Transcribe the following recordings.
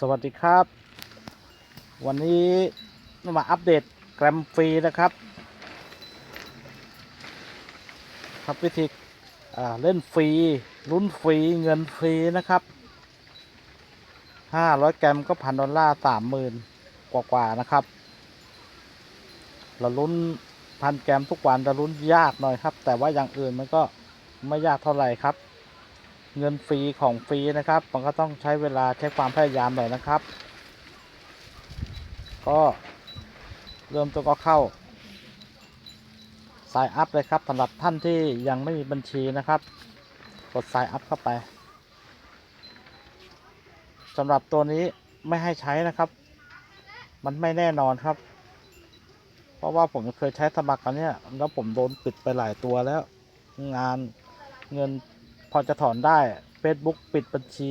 สวัสดีครับ วันนี้มาอัปเดตแกรมฟรีนะครับ ครับวิธีเล่นฟรีลุ้นฟรีเงินฟรีนะครับ 500 แกรมก็พันดอลลาร์สามหมื่นกว่าๆนะครับ เราลุ้นพันแกรมทุกวันจะลุ้นยากหน่อยครับ แต่ว่าอย่างอื่นมันก็ไม่ยากเท่าไหร่ครับ เงินฟรีของฟรีนะครับ มันก็ต้องใช้เวลาใช้ความพยายามหน่อยนะครับ ก็เริ่มต้นก็เข้า สายอัพเลยครับสำหรับท่านที่ยังไม่มีบัญชีนะครับ กดสายอัพเข้าไปสำหรับตัวนี้ไม่ให้ใช้นะครับ มันไม่แน่นอนครับ เพราะว่าผมเคยใช้สมัครกันเนี่ยแล้วผมโดนปิดไปหลายตัวแล้ว งานเงิน อจะถอนได้ Facebook ปิดบัญชี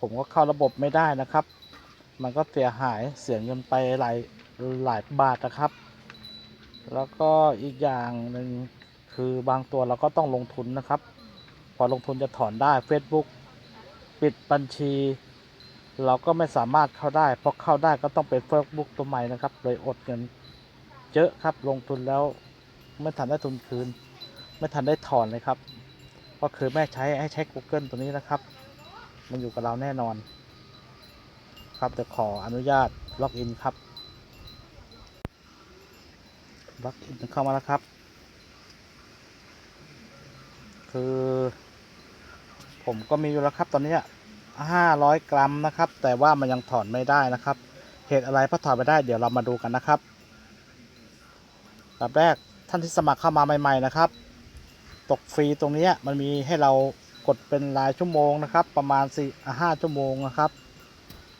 ผมก็เข้าระบบไม่ได้นะครับ มันก็เสียหายเสียเงินไปหลายหลายบาทนะครับ แล้วก็อีกอย่างหนึ่งคือบางตัวเราก็ต้องลงทุนนะครับ พอลงทุนจะถอนได้ Facebook ปิดบัญชี เราก็ไม่สามารถเข้าได้เพราะเข้าได้ก็ต้องเป็น Facebook ตัวใหม่นะครับเลยอดเงินเยอะครับลงทุนแล้วไม่ทันได้ทุนคืน ไม่ทันได้ถอนเลยครับ ก็คือแม่ใช้ให้ใช้ Google ตัวนี้นะครับ มันอยู่กับเราแน่นอน ครับแต่ขออนุญาตล็อกอินครับล็อกอินเข้ามาแล้วครับ คือ ผมก็มีอยู่แล้วครับตอนนี้500กรัมนะครับ แต่ว่ามันยังถอนไม่ได้นะครับเหตุอะไรเพราะถอนไม่ได้เดี๋ยวเรามาดูกันนะครับแบบแรกท่านที่สมัครเข้ามาใหม่ ๆ นะครับ ตกฟรีตรงนี้มันมีให้เรากดเป็นรายชั่วโมงนะครับ ประมาณ4ี่ห้าชั่วโมงนะครับ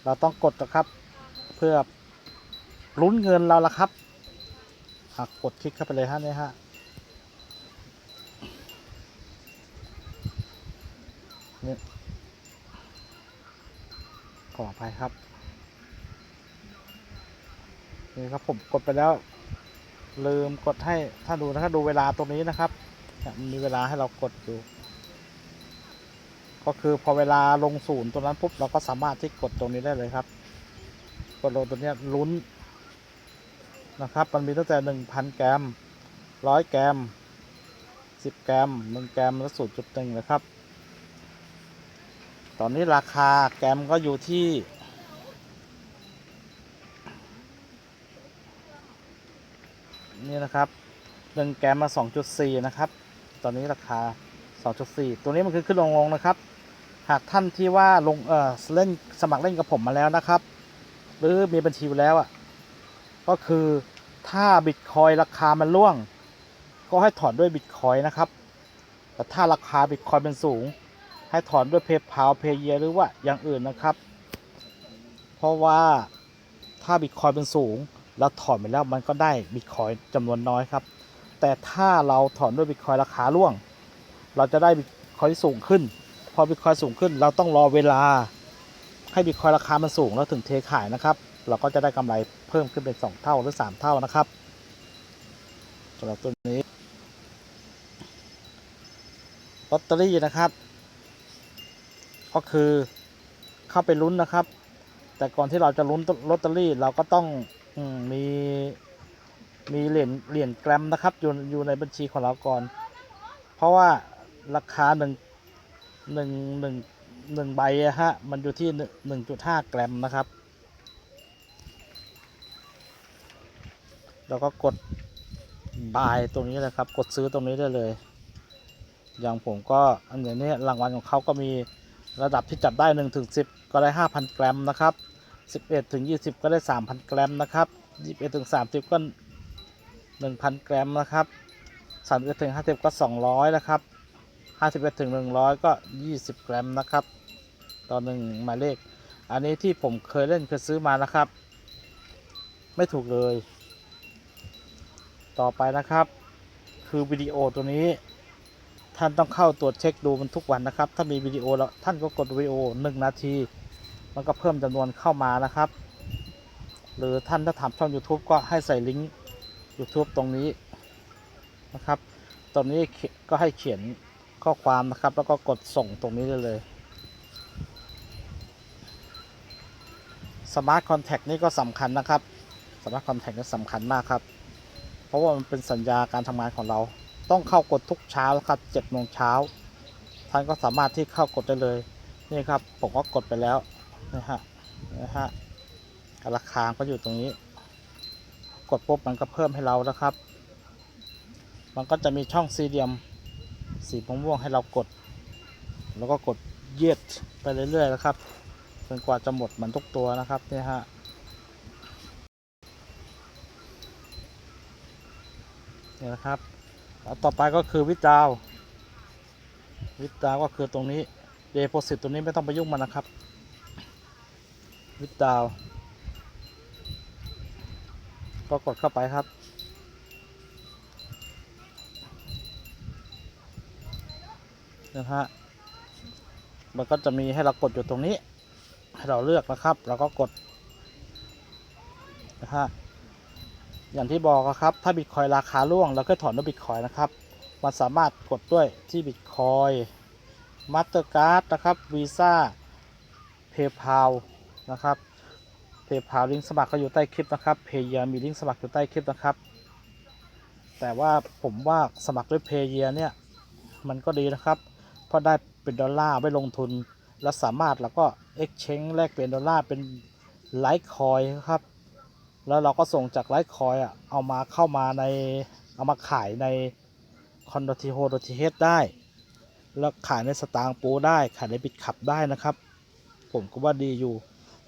เราต้องกดนะครับเพื่อลุ้นเงินเราละครับหากกดคลิกเข้าไปเลยฮะเนี่ยฮะนี่ขออภัยครับนี่ครับผมกดไปแล้วลืมกดให้ถ้าดูนะครับดูเวลาตรงนี้นะครับ มันมีเวลาให้เรากดอยู่ก็คือพอเวลาลงศูนย์ตรงนั้นปุ๊บเราก็สามารถที่กดตรงนี้ได้เลยครับ กดลงตัวเนี้ยลุ้นนะครับ มันมีตั้งแต่หนึ่งพันแกรมร้อยแกรมสิบแกรมหนึ่งแกรมและศูนย์จุดหนึ่งนะครับ ตอนนี้ราคาแกรมก็อยู่ที่นี่นะครับหนึ่งแกรมมา2.4นะครับ ตอนนี้ราคา 2.4 ตัวนี้มันคือขึ้นลงลงนะครับ หากท่านที่ว่าลงเออเล่นสมัครเล่นกับผมมาแล้วนะครับ หรือมีบัญชีแล้วอะก็คือถ้าบิตคอยราคามันร่วง ก็ให้ถอนด้วยบิตคอยนะครับ แต่ถ้าราคาบิตคอยเป็นสูง ให้ถอนด้วยเพย์พา p เพย์เยหรือว่าอย่างอื่นนะครับ เพราะว่าถ้าบิตคอยเป็นสูงเราถอนไปแล้วมันก็ได้บิตคอยจำนวนน้อยครับ แต่ถ้าเราถอนด้วยบิตคอยราคาร่วง เราจะได้บิตคอยที่สูงขึ้น พอบิตคอยสูงขึ้น เราต้องรอเวลา ให้บิตคอยราคามันสูงแล้วถึงเทขายนะครับ เราก็จะได้กำไรเพิ่มขึ้นเป็น 2 เท่าหรือ 3 เท่านะครับสำหรับตัวนี้ลอตเตอรี่นะครับ ก็คือเข้าไปลุ้นนะครับ แต่ก่อนที่เราจะลุ้นลอตเตอรี่เราก็ต้องอม มีเหรียญเหรียญแกรมนะครับอยู่อยู่ในบัญชีของเราก่อน เพราะว่าราคาหนึ่งหนึ่งหนึ่งหนึ่งใบฮะมันอยู่ที่หนึ่งจุดห้าแกรมนะครับ เราก็กดบายตรงนี้เลยครับ กดซื้อตรงนี้ได้เลย อย่างผมก็อันนี้รางวัลของเขาก็มีระดับที่จับได้1ถึง10ก็ได้ 5,000กรมนะครับ 11ถึง20 ก็ได้ 3,000กรมนะครับ 21ถึง30 ก็ 1,000 กรัมนะครับ31ถึง50 ก็ 200 นะครับ 51ถึง100 ก็ 20 กรัมนะครับ ต่อหนึ่งหมายเลข อันนี้ที่ผมเคยเล่นเคยซื้อมานะครับ ไม่ถูกเลย ต่อไปนะครับ คือวิดีโอตัวนี้ ท่านต้องเข้าตรวจเช็คดูมันทุกวันนะครับ ถ้ามีวิดีโอแล้วท่านก็กดวิดีโอ 1 นาที มันก็เพิ่มจำนวนเข้ามานะครับ หรือท่านถ้าทำช่อง YouTube ก็ให้ใส่ลิงก์ YouTube ตรงนี้นะครับ ตรงนี้ก็ให้เขียนข้อความนะครับ แล้วก็กดส่งตรงนี้ได้เลยสมาร์ทคอนแทคนี่ก็สำคัญนะครับสมาร์ทคอนแทคนี่สำคัญมากครับ เพราะว่ามันเป็นสัญญาการทำงานของเรา ต้องเข้ากดทุกเช้าครับเจ็ดโมงเช้าท่านก็สามารถที่เข้ากดได้เลย นี่ครับ ผมก็กดไปแล้วนะฮะนะฮะราคาก็อยู่ตรงนี้ กดปุ๊บมันก็เพิ่มให้เราแล้วครับ มันก็จะมีช่องสี่เหลี่ยมสีม่วงให้เรากด แล้วก็กดเยียดไปเรื่อยๆนะครับ จนกว่าจะหมดมันทุกตัวนะครับเนี่ยฮะนี่นะครับต่อไปก็คือวิดาว วิดาวก็คือตรงนี้เดโพสิตตรงนี้ไม่ต้องไปยุ่งมันนะครับ วิดาว ก็กดเข้าไปครับ นะฮะ มันก็จะมีให้เรากดอยู่ตรงนี้ ให้เราเลือกนะครับเราก็กด นะฮะ อย่างที่บอกอะครับ ถ้าบิตคอยราคาร่วงเราก็ถอนด้วยบิตคอยนะครับ มันสามารถกดด้วยที่บิตคอยมาสเตอร์การ์ดนะครับวีซ่าเพย์พานะครับ เพย์พาลิงก์สมัครก็อยู่ใต้คลิปนะครับเพย์เยมีลิงก์สมัครอยู่ใต้คลิปนะครับ แต่ว่าผมว่าสมัครด้วยเพย์เยเนี่ยมันก็ดีนะครับ เพราะได้เป็นดอลลาร์ไว้ลงทุน แล้วสามารถแล้วก็ exchange แลกเปลี่ยนดอลลาร์เป็นไลท์คอยครับ แล้วเราก็ส่งจากไลท์คอยอะเอามาเข้ามาในเอามาขายในคอนโดทีโฮโดทีเฮดได้ แล้วขายในสตางค์ปูได้ ขายในบิตขับได้นะครับ ผมก็ว่าดีอยู่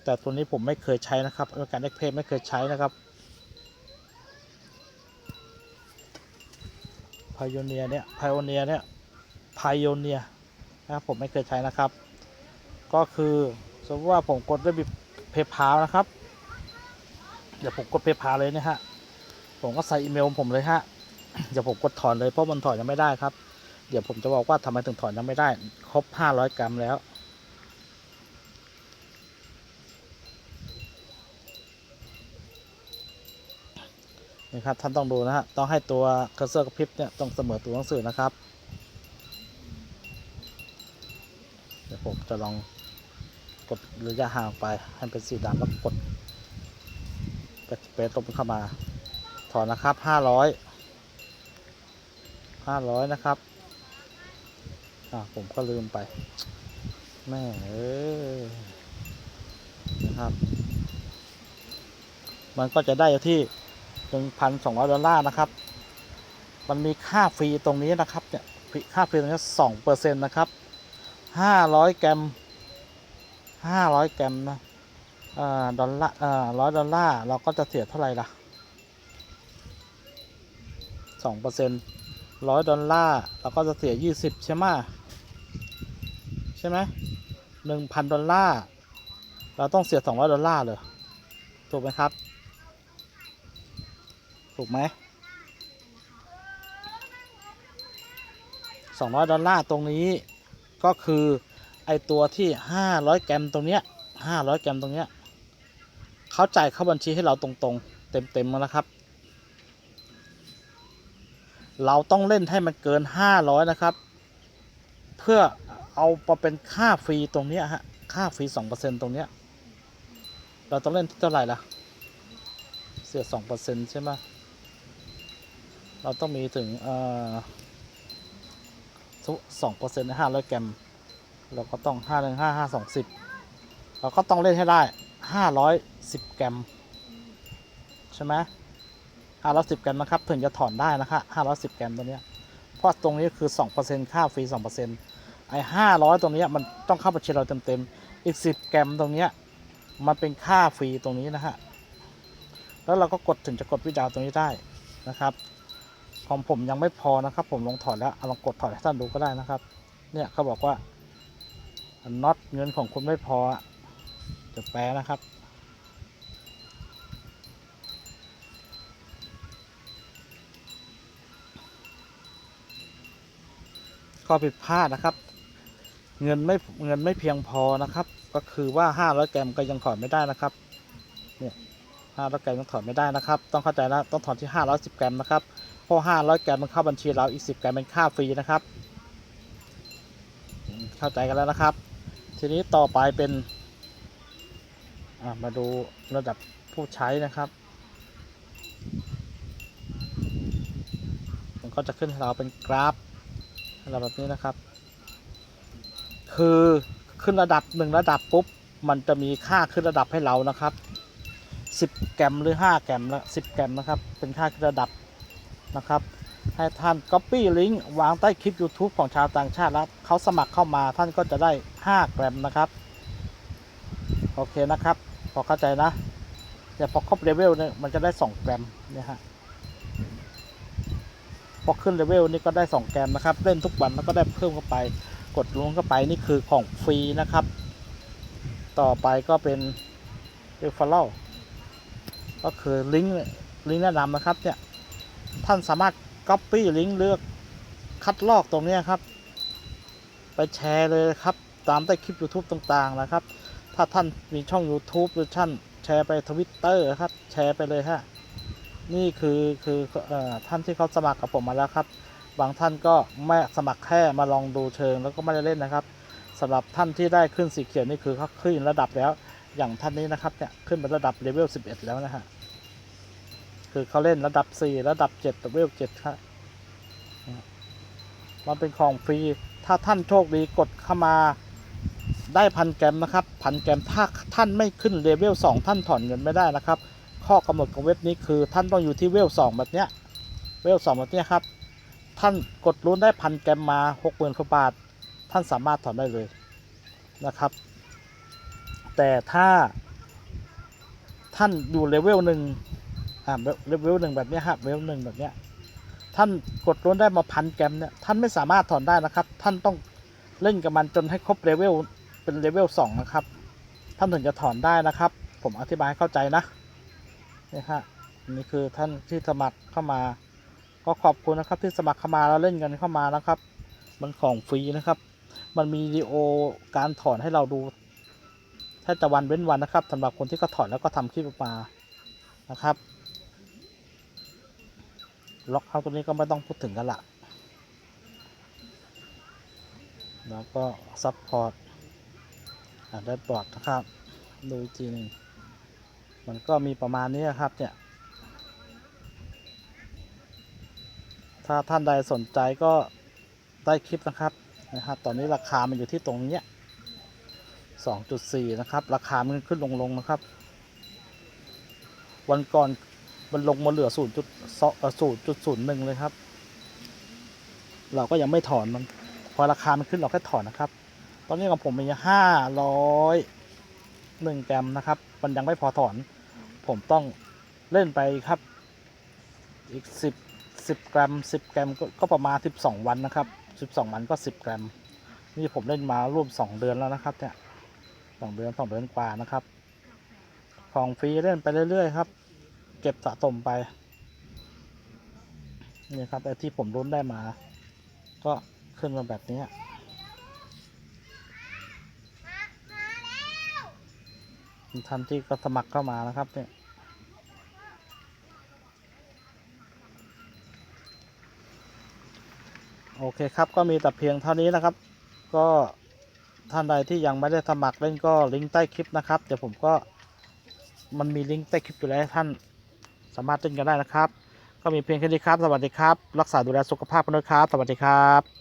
แต่ตัวนี้ผมไม่เคยใช้นะครับการเอ็กเพไม่เคยใช้นะครับพายเนียเนี่ยพายเนียเนี่ยพายเนียนะครับผมไม่เคยใช้นะครับ ก็คือสมมติว่าผมกดด้วยบิเพย์พานะครับ เดี๋ยวผมกดเพย์พาเลยนะฮะผมก็ใส่อีเมลผมเลยฮะเดี๋ยวผมกดถอนเลยเพราะมันถอนยังไม่ได้ครับ เดี๋ยวผมจะบอกว่าทำไมถึงถอนยังไม่ได้ ครบ 500 กรัมแล้ว นี่ครับท่านต้องดูนะฮะต้องให้ตัวเคอร์เซอร์กระพริบเนี่ยต้องเสมอตัวหนังสือนะครับ เดี๋ยวผมจะลองกดระยะห่างไปให้เป็นสีดำแล้วกดเปเปตรงเข้ามาถอนนะครับห้าร้อยห้าร้อยนะครับอ่าผมก็ลืมไปแม่เอ้ยนะครับ มันก็จะได้ที่ หนึ่งพันสองร้อยดอลลาร์นะครับ มันมีค่าฟรีตรงนี้นะครับเนี่ยค่าฟรีตรงนี้สองเปอร์เซ็นต์นะครับห้าร้อยแกรมห้าร้อยแกรมนะอ่าดอลลาร์อ่าร้อยดอลลาร์เราก็จะเสียเท่าไหร่ล่ะสองเปอร์เซ็นต์ร้อยดอลลาร์เราก็จะเสียยี่สิบใช่ไหมใช่ไหมหนึ่งพันดอลลาร์เราต้องเสียสองร้อยดอลลาร์เลยถูกไหมครับ ถูกไหมสองร้อยดอลลาร์ตรงนี้ก็คือไอตัวที่ห้าร้อยแกรมตรงเนี้ยห้าร้อยแกรมตรงเนี้ยเขาจ่ายเข้าบัญชีให้เราตรงๆ เต็มๆมาแล้วครับ เราต้องเล่นให้มันเกินห้าร้อยนะครับ เพื่อเอามาเป็นค่าฟรีตรงเนี้ยฮะค่าฟรีสองเปอร์เซ็นตรงเนี้ยเราต้องเล่นที่เท่าไหร่ล่ะ เสียสองเปอร์เซ็นใช่ไหม เราต้องมีถึงสองเปอร์เซ็นต์ห้าร้อยแกรมเราก็ต้องห้าหนึ่งห้าห้าสองสิบเราก็ต้องเล่นให้ได้ห้าร้อยสิบแกรมใช่ไหมห้าร้อยสิบแกรมนะครับถึงจะถอนได้นะคะห้าร้อยสิบแกรมตัวเนี้ยเพราะตรงนี้คือสองเปอร์เซ็นต์ค่าฟรีสองเปอร์เซ็นต์ไอ้ห้าร้อยตรงนี้มันต้องเข้าบัญชีเราเต็มๆอีกสิบแกรมตรงเนี้ยมันเป็นค่าฟรีตรงนี้นะฮะแล้วเราก็กดถึงจะกดวิดาวตรงนี้ได้นะครับ ของผมยังไม่พอนะครับ ผมลงถอดแล้วเอาลองกดถอดให้ท่านดูก็ได้นะครับ เนี่ยเขาบอกว่าน็อตเงินของคุณไม่พอจะแปลนะครับข้อผิดพลาดนะครับ เงินไม่เงินไม่เพียงพอนะครับ ก็คือว่า 500 แกรมก็ยังถอนไม่ได้นะครับเนี่ย500 แกรมยังถอนไม่ได้นะครับ ต้องเข้าใจนะต้องถอนที่ 510 แกรมนะครับ เพราะ500แกมมันเข้าบัญชีเราอีก10แกมเป็นค่าฟรีนะครับ เข้าใจกันแล้วนะครับ ทีนี้ต่อไปเป็นมาดูระดับผู้ใช้นะครับมันก็จะขึ้นให้เราเป็นกราฟราแบบนี้นะครับ คือขึ้นระดับหนึ่งระดับปุ๊บมันจะมีค่าขึ้นระดับให้เรานะครับ 10 แกมหรือ 5 แกมละ10 แกมนะครับ เป็นค่าขึ้นระดับ นะครับ ให้ท่าน Copy ลิงก์วางใต้คลิป YouTube ของชาวต่างชาติแล้วเขาสมัครเข้ามาท่านก็จะได้ 5 แกรมนะครับ โอเคนะครับ พอเข้าใจนะแต่พอครบเลเวลเนี่ยมันจะได้ 2 แกรมเนี่ยฮะพอขึ้นเลเวลนี่ก็ได้ 2 แกรมนะครับ เล่นทุกวันแล้วก็ได้เพิ่มเข้าไป กดลงเข้าไปนี่คือของฟรีนะครับ ต่อไปก็เป็นเรฟเฟอรัลก็คือลิงก์ลิงก์แนะนำนะครับเนี่ย ท่านสามารถ Copy ลิงก์เลือกคัดลอกตรงนี้ครับ ไปแชร์เลยครับ ตามใต้คลิป YouTube ต่างๆนะครับ ถ้าท่านมีช่อง YouTube หรือท่านแชร์ไปทวิตเตอร์ครับ แชร์ไปเลยฮะนี่คือคือออท่านที่เขาสมัครกับผมมาแล้วครับ บางท่านก็ไม่สมัครแค่มาลองดูเชิงแล้วก็ไม่ได้เล่นนะครับสำหรับท่านที่ได้ขึ้นสีเขียวนี่คือเขาขึ้นระดับแล้ว อย่างท่านนี้นะครับเนี่ยขึ้นเป็นระดับเลเวล11 แล้วนะฮะ คือเขาเล่นระดับ 4 ระดับ7เลเวล7ครับมันเป็นของฟรี ถ้าท่านโชคดีกดเข้ามาได้พันแกรมนะครับพันแกรมถ้าท่านไม่ขึ้นเลเวล2ท่านถอนเงินไม่ได้นะครับ ข้อกำหนดของเว็บนี้คือท่านต้องอยู่ที่เวล2แบบเนี้ยเวล2แบบเนี้ยครับ ท่านกดลุ้นได้พันแกรมมา6 0,000กว่าบาท ท่านสามารถถอนได้เลยนะครับ แต่ถ้าท่านอยู่เลเวลหนึ่ง อ่าเลเวลหนึ่งแบบนี้ฮะเลเวลหนึ่งแบบเนี้ยท่านกดลุ้นได้มาพันแกมเนี่ยท่านไม่สามารถถอนได้นะครับ ท่านต้องเล่นกับมันจนให้ครบเลเวลเป็นเลเวลสองนะครับ ท่านถึงจะถอนได้นะครับ ผมอธิบายให้เข้าใจนะนี่ฮะนี่คือท่านที่สมัครเข้ามา ก็ขอบคุณนะครับที่สมัครเข้ามาแล้วเล่นกันเข้ามานะครับ มันของฟรีนะครับ มันมีวิดีโอการถอนให้เราดูแค่จะวันเว้นวันนะครับสำหรับคนที่เขาถอนแล้วก็ทำคลิปออกมานะครับ ล็อกเอาตัวนี้ก็ไม่ต้องพูดถึงกันละแล้วก็ซัพพอร์ตได้ปลอดนะครับ ดูอีกทีหนึ่งมันก็มีประมาณนี้ครับเนี่ย ถ้าท่านใดสนใจก็ใต้คลิปนะครับนะครับ ตอนนี้ราคามันอยู่ที่ตรงเนี้ย2.4 นะครับ ราคามันขึ้นลงลงๆนะครับ วันก่อน มันลงมาเหลือ0.0.01เลยครับ เราก็ยังไม่ถอนมัน พอราคามันขึ้นเราแค่ถอนนะครับ ตอนนี้ของผมมี500 1แกรมนะครับ มันยังไม่พอถอน ผมต้องเล่นไปครับ อีก10 10กรัม10กรมก็ประมาณ12วันนะครับ12วันก็10กรม นี่ผมเล่นมาร่วม2เดือนแล้วนะครับเนี่ยสองเดือนสองเดือนกว่านะครับ ของฟรีเล่นไปเรื่อยๆครับ เก็บสะสมไปนี่ครับไอ้ที่ผมรุ้นได้มา ก็ขึ้นมาแบบนี้ทันที่ก็สมัครเข้ามานะครับ เนี่ยโอเคครับก็มีแต่เพียงเท่านี้นะครับ ก็ท่านใดที่ยังไม่ได้สมัครเล่นก็ลิงก์ใต้คลิปนะครับ เดี๋ยวผมก็มันมีลิงก์ใต้คลิปอยู่แล้วท่าน สามารถเล่นกันได้นะครับ ก็มีเพียงแค่นี้ครับ สวัสดีครับ รักษาดูแลสุขภาพกันด้วยครับ สวัสดีครับ